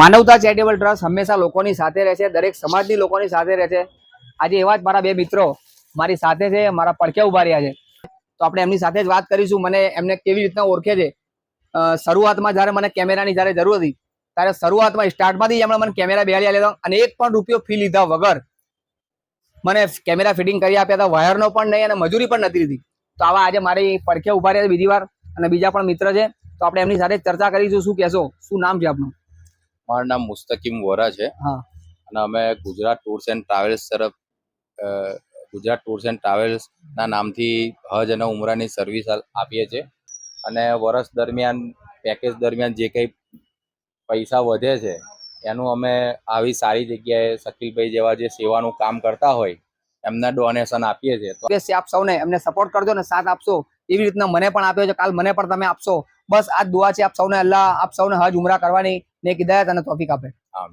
માનવતા charitable trust હંમેશા લોકોની સાથે રહે છે દરેક સમાજની લોકોની સાથે રહે છે આજે એવા જ મારા બે મિત્રો મારી સાથે છે, મારા પડખે ઊભા રહ્યા છે. તો આપણે એમની સાથે જ વાત કરીશું, મને એમને કેવી રીતના ઓળખે છે. શરૂઆતમાં જ્યારે મને કેમેરાની જ્યારે જરૂર હતી, ત્યારે શરૂઆતમાં સ્ટાર્ટમાંથી એમણે મને કેમેરા બેહાડી લેતા અને એક પણ રૂપિયો ફી લીધા વગર મને કેમેરા ફિટિંગ કરી આપ્યા હતા. વાયરનો પણ નહીં અને મજૂરી પણ નથી લીધી. તો આવા આજે મારી પડખે ઊભા રહ્યા બીજી વાર અને બીજા પણ મિત્ર છે. તો આપણે એમની સાથે ચર્ચા કરીશું. શું કહેશો? શું નામ છે આપનું? મારું નામ મુસ્તકીમ વોરા છે. અને અમે ગુજરાત ટૂર્સ એન્ડ ટ્રાવેલ્સ તરફ ગુજરાત ટૂર્સ એન્ડ ટ્રાવેલ્સ ના નામથી હજ અને ઉમરાની સર્વિસ આપીએ છીએ. અને વર્ષ દરમિયાન પેકેજ દરમિયાન જે કંઈ પૈસા વધે છે એનું અમે આવી સારી જગ્યાએ શકીલભાઈ જેવા જે સેવાનું કામ કરતા હોય એમને ડોનેશન આપીએ છીએ. તો આપ સૌને એમને સપોર્ટ કરજો ને સાથ આપશો. એવી રીતના મને પણ આપ્યો છે. કાલ મને પણ તમે આપશો. બસ આ દુઆ છે આપ સૌને. અલ્લાહ આપ સૌને હજ ઉમરા કરવાની. ને હિદાયત અને તોફીક આપે. આમ.